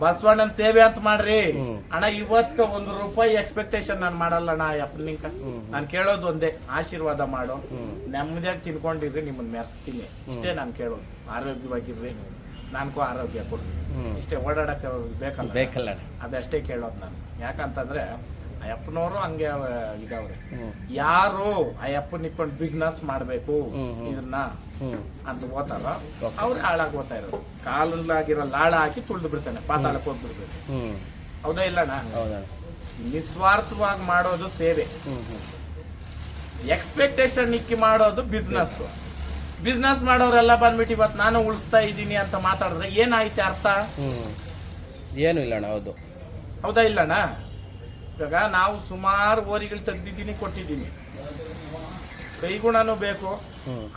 ಬಸವಣ್ಣನ ಸೇವೆ ಅಂತ ಮಾಡ್ರಿ. ಅಣ್ಣ ಇವತ್ಕ ಒಂದು ರೂಪಾಯಿ ಎಕ್ಸ್ಪೆಕ್ಟೇಷನ್ ನಾನು ಮಾಡಲ್ಲ ಅಣ್ಣ ಅಪ್ಪನಿಂಕ ನಾನು ಕೇಳೋದು ಒಂದೇ ಆಶೀರ್ವಾದ ಮಾಡೋ. ನೆಮ್ಮದಿ ನೆಮ್ಮದಿಯಾಗಿ ತಿನ್ಕೊಂಡಿರ್ರಿ ನಿಮ್ಮನ್ನ ಮೆರೆಸ್ತೀನಿ. ಇಷ್ಟೇ ನಾನು ಕೇಳೋದು. ಆರೋಗ್ಯವಾಗಿರ್ರಿ. ನನಗೂ ಆರೋಗ್ಯ ಕೊಡ್ರಿ. ಇಷ್ಟೇ ಓಡಾಡಕ್ಕೆ ಬೇಕಲ್ಲ ಬೇಕಲ್ಲ ಅದಷ್ಟೇ ಕೇಳೋದು ನಾನು. ಯಾಕಂತಂದ್ರೆ ಆ ಅಪ್ಪನವರು ಹಂಗೆ ಅವ- ಇದಾವ್ರೆ. ಯಾರು ಅಯ್ಯಪ್ಪನ ನಿಕ್ಕೊಂಡು ಬಿಸ್ನೆಸ್ ಮಾಡ್ಬೇಕು. ಇದನ್ನ ಅಂತ ಓದ್ತಾರ ಅವ್ರು ಹಾಳಾಗಿ ಓದ್ತಾ ಇರೋದು. ಕಾಲಲ್ಲಾಗಿರೋ ಲಾಳ ಹಾಕಿ ತುಳಿದು ಬಿಡ್ತಾನೆ ಪಾತಾಳಕ್ಕೆ ಹೋಗ್ಬಿಡ್ಬೇಕು ಹೌದಾ ಇಲ್ಲಣ್ಣ ನಿಸ್ವಾರ್ಥವಾಗಿ ಮಾಡೋದು ಸೇವೆ. ಎಕ್ಸ್ಪೆಕ್ಟೇಷನ್ ಇಕ್ಕಿ ಮಾಡೋದು ಬಿಸ್ನೆಸ್ ಬಿಸ್ನೆಸ್ ಮಾಡೋರೆಲ್ಲ ಬಂದ್ಬಿಟ್ಟು ಇವತ್ತು ನಾನು ಉಳಿಸ್ತಾ ಇದ್ದೀನಿ ಅಂತ ಮಾತಾಡಿದ್ರೆ ಏನಾಯ್ತು ಅರ್ಥ? ಏನು ಇಲ್ಲಣ್ಣ ಹೌದು. ಹೌದಾ ಇಲ್ಲಣ್ಣ? ಇವಾಗ ನಾವು ಸುಮಾರು ಓರಿಗಳು ತೆಗ್ದಿದ್ದೀನಿ ಕೊಟ್ಟಿದ್ದೀನಿ. ಕೈಗುಣನೂ ಬೇಕು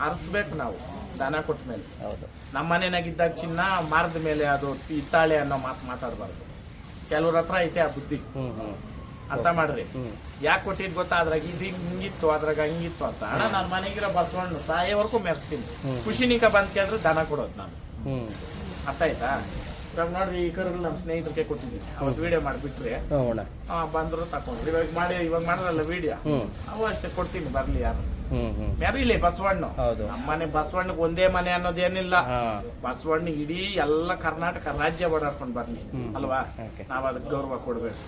ಅರಸ್ಬೇಕು ನಾವು ದನ ಕೊಟ್ಟ ಮೇಲೆ. ಹೌದು. ನಮ್ಮ ಮನೆಯಾಗಿದ್ದಾಗ ಚಿನ್ನ ಮಾರದ ಮೇಲೆ ಅದು ಇತ್ತಾಳೆ ಅನ್ನೋ ಮಾತು ಮಾತಾಡಬಾರ್ದು. ಕೆಲವ್ರ ಹತ್ರ ಐತೆ ಆ ಬುದ್ಧಿ. ಅಂತ ಮಾಡ್ರಿ. ಯಾಕೆ ಕೊಟ್ಟಿದ್ ಗೊತ್ತಾ? ಅದ್ರಾಗ ಇದು ಹಿಂಗಿತ್ತು ಅದ್ರಾಗ ಹಿಂಗಿತ್ತು ಅಂತ. ಅಣ್ಣ ನನ್ನ ಮನೆಗಿರ ಬಸವಣ್ಣ ಸಾಯೋವರೆಗೂ ಮೆರೆಸ್ತೀನಿ. ಖುಷಿನಿಕ ಬಂದ್ ಕೇಳಿದ್ರೆ ದನ ಕೊಡೋದು ನಾನು. ಅರ್ಥ ಆಯ್ತಾ? ನೋಡ್ರಿ ಈ ಕರುಗಳು ನಮ್ಮ ಸ್ನೇಹಿತರಿಗೆ ಕೊಟ್ಟಿದ್ದೀನಿ. ಅವತ್ತು ವಿಡಿಯೋ ಮಾಡಿಬಿಟ್ರೆ. ಹ್ಞೂ ಬಂದ್ರು ತಕೊಂಡ್ರು. ಇವಾಗ ಮಾಡಿ ಇವಾಗ ಮಾಡಿದ್ರಲ್ಲ ವಿಡಿಯೋ ಅವು ಅಷ್ಟೇ ಕೊಡ್ತೀನಿ ಬರ್ಲಿ ಯಾರು. ಮೆರೀಲಿ ಬಸವಣ್ಣ. ಹೌದು. ನಮ್ಮ ಮನೆ ಬಸವಣ್ಣಗೆ ಒಂದೇ ಮನೆ ಅನ್ನೋದೇನಿಲ್ಲ. ಬಸವಣ್ಣ ಇಡೀ ಎಲ್ಲ ಕರ್ನಾಟಕ ರಾಜ್ಯ ಓಡಾಡ್ಕೊಂಡು ಬರ್ಲಿ. ಅಲ್ವಾ. ನಾವ್ ಅದಕ್ಕೆ ಗೌರವ ಕೊಡ್ಬೇಕು.